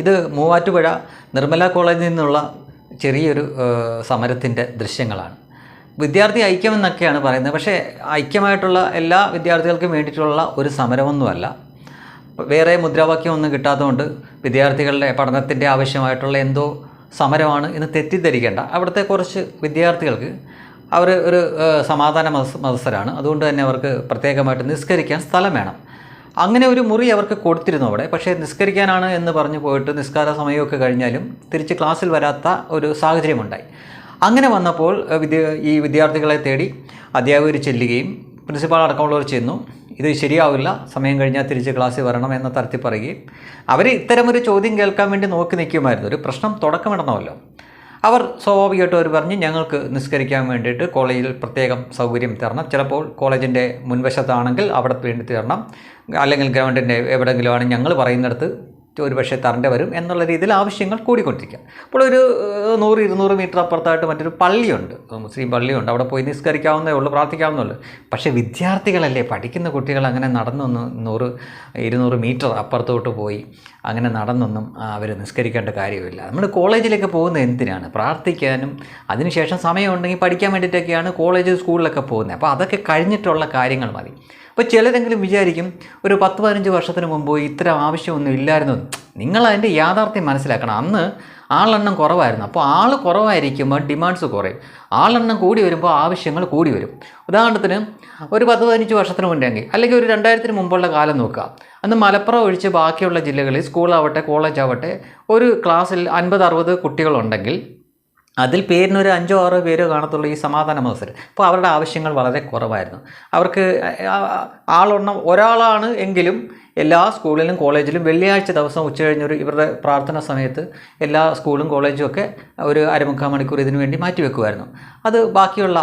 ഇത് മൂവാറ്റുപുഴ നിർമ്മല കോളേജിൽ നിന്നുള്ള ചെറിയൊരു സമരത്തിന്റെ ദൃശ്യങ്ങളാണ്. വിദ്യാർത്ഥി ഐക്യം എന്നൊക്കെയാണ് പറയുന്നത്. പക്ഷേ ഐക്യമായിട്ടുള്ള എല്ലാ വിദ്യാർത്ഥികൾക്കും വേണ്ടിയിട്ടുള്ള ഒരു സമരമൊന്നുമല്ല. വേറെ മുദ്രാവാക്യം ഒന്നും കിട്ടാത്തതുകൊണ്ട് വിദ്യാർത്ഥികളുടെ പഠനത്തിന്റെ ആവശ്യമായിട്ടുള്ള എന്തോ സമരമാണ് എന്ന് തെറ്റിദ്ധരിക്കേണ്ട. അവിടുത്തെ കുറച്ച് വിദ്യാർത്ഥികൾക്ക് അവർ ഒരു സമാധാന മത്സ മത്സരമാണ് അതുകൊണ്ട് തന്നെ അവർക്ക് പ്രത്യേകമായിട്ട് നിസ്കരിക്കാൻ സ്ഥലം വേണം. അങ്ങനെ ഒരു മുറി അവർക്ക് കൊടുത്തിരുന്നു അവിടെ. പക്ഷേ നിസ്കരിക്കാനാണ് എന്ന് പറഞ്ഞു പോയിട്ട് നിസ്കാര സമയമൊക്കെ കഴിഞ്ഞാലും തിരിച്ച് ക്ലാസ്സിൽ വരാത്ത ഒരു സാഹചര്യമുണ്ടായി. അങ്ങനെ വന്നപ്പോൾ വിദ്യ ഈ വിദ്യാർത്ഥികളെ തേടി അധ്യാപകർ ചെല്ലുകയും പ്രിൻസിപ്പാൾ അടക്കമുള്ളവർ ചെന്നു. ഇത് ശരിയാവില്ല സമയം കഴിഞ്ഞാൽ തിരിച്ച് ക്ലാസ്സിൽ വരണം എന്ന തരത്തിൽ പറയുകയും. അവർ ഇത്തരമൊരു ചോദ്യം കേൾക്കാൻ വേണ്ടി നോക്കി നിൽക്കുമായിരുന്നു. ഒരു പ്രശ്നം തുടക്കമിടണമല്ലോ. അവർ സ്വാഭാവികമായിട്ടും അവർ പറഞ്ഞ് ഞങ്ങൾക്ക് നിസ്കരിക്കാൻ വേണ്ടിയിട്ട് കോളേജിൽ പ്രത്യേകം സൗകര്യം തരണം. ചിലപ്പോൾ കോളേജിന്റെ മുൻവശത്താണെങ്കിൽ അവിടെ വേണ്ടി തരണം. അല്ലെങ്കിൽ ഗ്രൗണ്ടിന്റെ എവിടെയെങ്കിലും ആണ് ഞങ്ങൾ പറയുന്നിടത്ത് ഒരു പക്ഷേ തരേണ്ടി വരും എന്നുള്ള രീതിയിൽ ആവശ്യങ്ങൾ കൂടിക്കൊണ്ടിരിക്കുക അപ്പോൾ ഒരു നൂറ് ഇരുന്നൂറ് മീറ്റർ അപ്പുറത്തായിട്ട് മറ്റൊരു പള്ളിയുണ്ട്. മുസ്ലിം പള്ളിയുണ്ട്. അവിടെ പോയി നിസ്കരിക്കാവുന്നേ ഉള്ളൂ പ്രാർത്ഥിക്കാവുന്നേ ഉള്ളൂ. പക്ഷേ വിദ്യാർത്ഥികളല്ലേ പഠിക്കുന്ന കുട്ടികൾ അങ്ങനെ നടന്നൊന്ന് നൂറ് ഇരുന്നൂറ് മീറ്റർ അപ്പുറത്തോട്ട് പോയി അങ്ങനെ നടന്നൊന്നും അവർ നിസ്കരിക്കേണ്ട കാര്യമില്ല നമ്മൾ കോളേജിലേക്ക് പോകുന്ന എന്തിനാണ്? പ്രാർത്ഥിക്കാനും അതിനുശേഷം സമയമുണ്ടെങ്കിൽ പഠിക്കാൻ വേണ്ടിയിട്ടൊക്കെയാണ് കോളേജ് സ്കൂളിലൊക്കെ പോകുന്നത്. അപ്പോൾ അതൊക്കെ കഴിഞ്ഞിട്ടുള്ള കാര്യങ്ങൾ മതി. അപ്പോൾ ചിലരെങ്കിലും വിചാരിക്കും ഒരു പത്ത് പതിനഞ്ച് വർഷത്തിന് മുമ്പ് ഇത്തരം ആവശ്യമൊന്നും ഇല്ലായിരുന്നു. നിങ്ങൾ അതിന്റെ യാഥാർത്ഥ്യം മനസ്സിലാക്കണം. അന്ന് ആളെണ്ണം കുറവായിരുന്നു. അപ്പോൾ ആൾ കുറവായിരിക്കുമ്പോൾ ഡിമാൻഡ്സ് കുറയും. ആളെണ്ണം കൂടി വരുമ്പോൾ ആവശ്യങ്ങൾ കൂടി വരും. ഉദാഹരണത്തിന് ഒരു പത്ത് പതിനഞ്ച് വർഷത്തിന് മുന്നെങ്കിൽ അല്ലെങ്കിൽ ഒരു രണ്ടായിരത്തിന് മുമ്പുള്ള കാലം നോക്കുക. അന്ന് മലപ്പുറം ഒഴിച്ച് ബാക്കിയുള്ള ജില്ലകളിൽ സ്കൂളാവട്ടെ കോളേജ് ആവട്ടെ ഒരു ക്ലാസ്സിൽ അൻപത് അറുപത് കുട്ടികളുണ്ടെങ്കിൽ അതിൽ പേരിനൊരു അഞ്ചോ ആറോ പേരോ കാണത്തുള്ളൂ ഈ സമാധാന മത്സരം അപ്പോൾ അവരുടെ ആവശ്യങ്ങൾ വളരെ കുറവായിരുന്നു. അവർക്ക് ആളൊണ്ണം ഒരാളാണ് എങ്കിലും എല്ലാ സ്കൂളിലും കോളേജിലും വെള്ളിയാഴ്ച ദിവസം ഉച്ചകഴിഞ്ഞൊരു ഇവരുടെ പ്രാർത്ഥന സമയത്ത് എല്ലാ സ്കൂളും കോളേജും ഒക്കെ ഒരു അരമുക്കാൽ മണിക്കൂർ ഇതിനു വേണ്ടി മാറ്റിവെക്കുമായിരുന്നു അത് ബാക്കിയുള്ള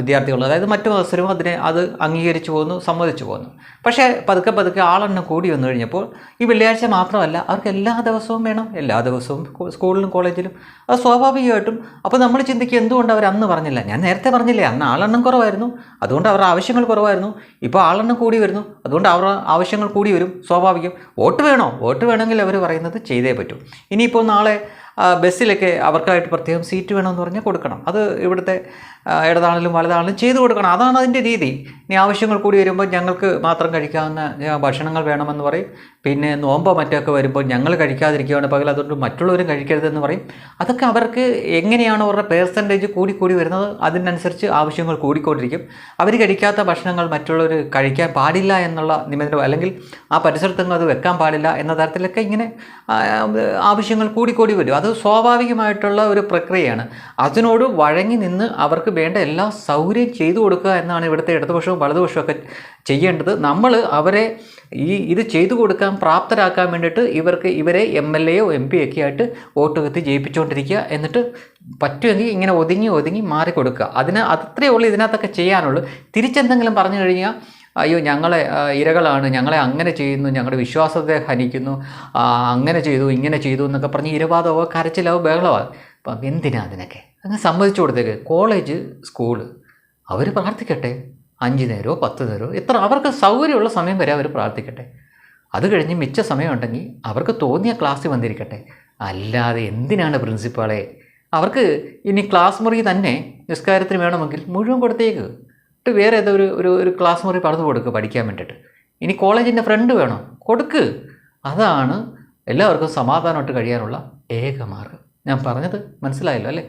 വിദ്യാർത്ഥികൾ അതായത് മറ്റു മത്സരവും അതിനെ അത് അംഗീകരിച്ചു പോകുന്നു സമ്മതിച്ചു പോകുന്നു പക്ഷേ പതുക്കെ പതുക്കെ ആളെണ്ണം കൂടി വന്നു കഴിഞ്ഞപ്പോൾ ഈ വെള്ളിയാഴ്ച മാത്രമല്ല അവർക്ക് എല്ലാ ദിവസവും വേണം എല്ലാ ദിവസവും സ്കൂളിലും കോളേജിലും. അത് സ്വാഭാവികമായിട്ടും അപ്പോൾ നമ്മൾ ചിന്തിക്കുക എന്തുകൊണ്ട് അവർ അന്ന് പറഞ്ഞില്ല? ഞാൻ നേരത്തെ പറഞ്ഞില്ലേ അന്ന് ആളെണ്ണം കുറവായിരുന്നു അതുകൊണ്ട് അവരുടെ ആവശ്യങ്ങൾ കുറവായിരുന്നു ഇപ്പോൾ ആളെണ്ണം കൂടി വരുന്നു അതുകൊണ്ട് അവരുടെ ആവശ്യങ്ങൾ കൂടി വരും. സ്വാഭാവികം. വോട്ട് വേണോ? വോട്ട് വേണമെങ്കിൽ അവർ പറയുന്നത് ചെയ്തേ പറ്റൂ. ഇനിയിപ്പോൾ നാളെ ബസ്സിലൊക്കെ അവർക്കായിട്ട് പ്രത്യേകം സീറ്റ് വേണമെന്ന് പറഞ്ഞാൽ കൊടുക്കണം. അത് ഇവിടുത്തെ ഇടതാണെങ്കിലും വലതാണെങ്കിലും ചെയ്തു കൊടുക്കണം. അതാണ് അതിന്റെ രീതി. ഇനി ആവശ്യങ്ങൾ കൂടി വരുമ്പോൾ ഞങ്ങൾക്ക് മാത്രം കഴിക്കാവുന്ന ഭക്ഷണങ്ങൾ വേണമെന്ന് പറയും. പിന്നെ നോമ്പോ മറ്റൊക്കെ വരുമ്പോൾ ഞങ്ങൾ കഴിക്കാതിരിക്കുകയാണ് പകൽ. അതുകൊണ്ട് മറ്റുള്ളവരും കഴിക്കരുതെന്ന് പറയും. അതൊക്കെ അവർക്ക് എങ്ങനെയാണ് അവരുടെ പേഴ്സന്റേജ് കൂടി കൂടി വരുന്നത് അതിനനുസരിച്ച് ആവശ്യങ്ങൾ കൂടിക്കൊണ്ടിരിക്കും. അവർ കഴിക്കാത്ത ഭക്ഷണങ്ങൾ മറ്റുള്ളവർ കഴിക്കാൻ പാടില്ല എന്നുള്ള നിബന്ധന അല്ലെങ്കിൽ ആ പരിസരത്തൊന്നും അത് വെക്കാൻ പാടില്ല എന്ന തരത്തിലൊക്കെ ഇങ്ങനെ ആവശ്യങ്ങൾ കൂടിക്കൂടി വരും. അത് സ്വാഭാവികമായിട്ടുള്ള ഒരു പ്രക്രിയയാണ്. അതിനോട് വഴങ്ങി നിന്ന് അവർക്ക് വേണ്ട എല്ലാ സൗകര്യം ചെയ്തു കൊടുക്കുക എന്നാണ് ഇവിടുത്തെ ഇടതുപക്ഷവും വലതുപക്ഷവും ഒക്കെ ചെയ്യേണ്ടത്. നമ്മൾ അവരെ ഈ ഇത് ചെയ്തു കൊടുക്കാൻ പ്രാപ്തരാക്കാൻ വേണ്ടിയിട്ട് ഇവർക്ക് ഇവരെ എം എൽ എയോ എം പി ഒക്കെ ആയിട്ട് വോട്ട് കത്തി ജയിപ്പിച്ചുകൊണ്ടിരിക്കുക എന്നിട്ട് പറ്റുമെങ്കിൽ ഇങ്ങനെ ഒതുങ്ങി ഒതുങ്ങി മാറിക്കൊടുക്കുക. അതിന് അത്രയേ ഉള്ളൂ ഇതിനകത്തൊക്കെ ചെയ്യാനുള്ളൂ. തിരിച്ചെന്തെങ്കിലും പറഞ്ഞു കഴിഞ്ഞാൽ അയ്യോ ഞങ്ങളെ ഇരകളാണ്. ഞങ്ങളെ അങ്ങനെ ചെയ്യുന്നു. ഞങ്ങളുടെ വിശ്വാസത്തെ ഹനിക്കുന്നു. അങ്ങനെ ചെയ്തു ഇങ്ങനെ ചെയ്തു എന്നൊക്കെ പറഞ്ഞ് ഇരവാദമോ കരച്ചിലാവോ ബഹളമാകും അപ്പം എന്തിനാ അതിനൊക്കെ? അങ്ങ് സമ്മതിച്ചു കൊടുത്തേക്ക്. കോളേജ് സ്കൂൾ അവർ പ്രാർത്ഥിക്കട്ടെ. അഞ്ച് നേരമോ പത്ത് നേരമോ എത്ര അവർക്ക് സൗകര്യമുള്ള സമയം വരെ അവർ പ്രാർത്ഥിക്കട്ടെ. അത് കഴിഞ്ഞ് മിച്ച സമയമുണ്ടെങ്കിൽ അവർക്ക് തോന്നിയ ക്ലാസ്സിൽ വന്നിരിക്കട്ടെ. അല്ലാതെ എന്തിനാണ് പ്രിൻസിപ്പാളെ? അവർക്ക് ഇനി ക്ലാസ് മുറി തന്നെ നിസ്കാരത്തിന് വേണമെങ്കിൽ മുഴുവൻ കൊടുത്തേക്ക്. എന്നിട്ട് വേറെ ഏതോ ഒരു ഒരു ഒരു ക്ലാസ് മുറി പണിത് കൊടുക്കുക പഠിക്കാൻ വേണ്ടിയിട്ട് ഇനി കോളേജിന്റെ ഫ്രണ്ട് വേണോ. കൊടുക്ക്. അതാണ് എല്ലാവർക്കും സമാധാനമായിട്ട് കഴിയാനുള്ള ഏക മാർഗം. ഞാൻ പറഞ്ഞത് മനസ്സിലായല്ലോ അല്ലേ?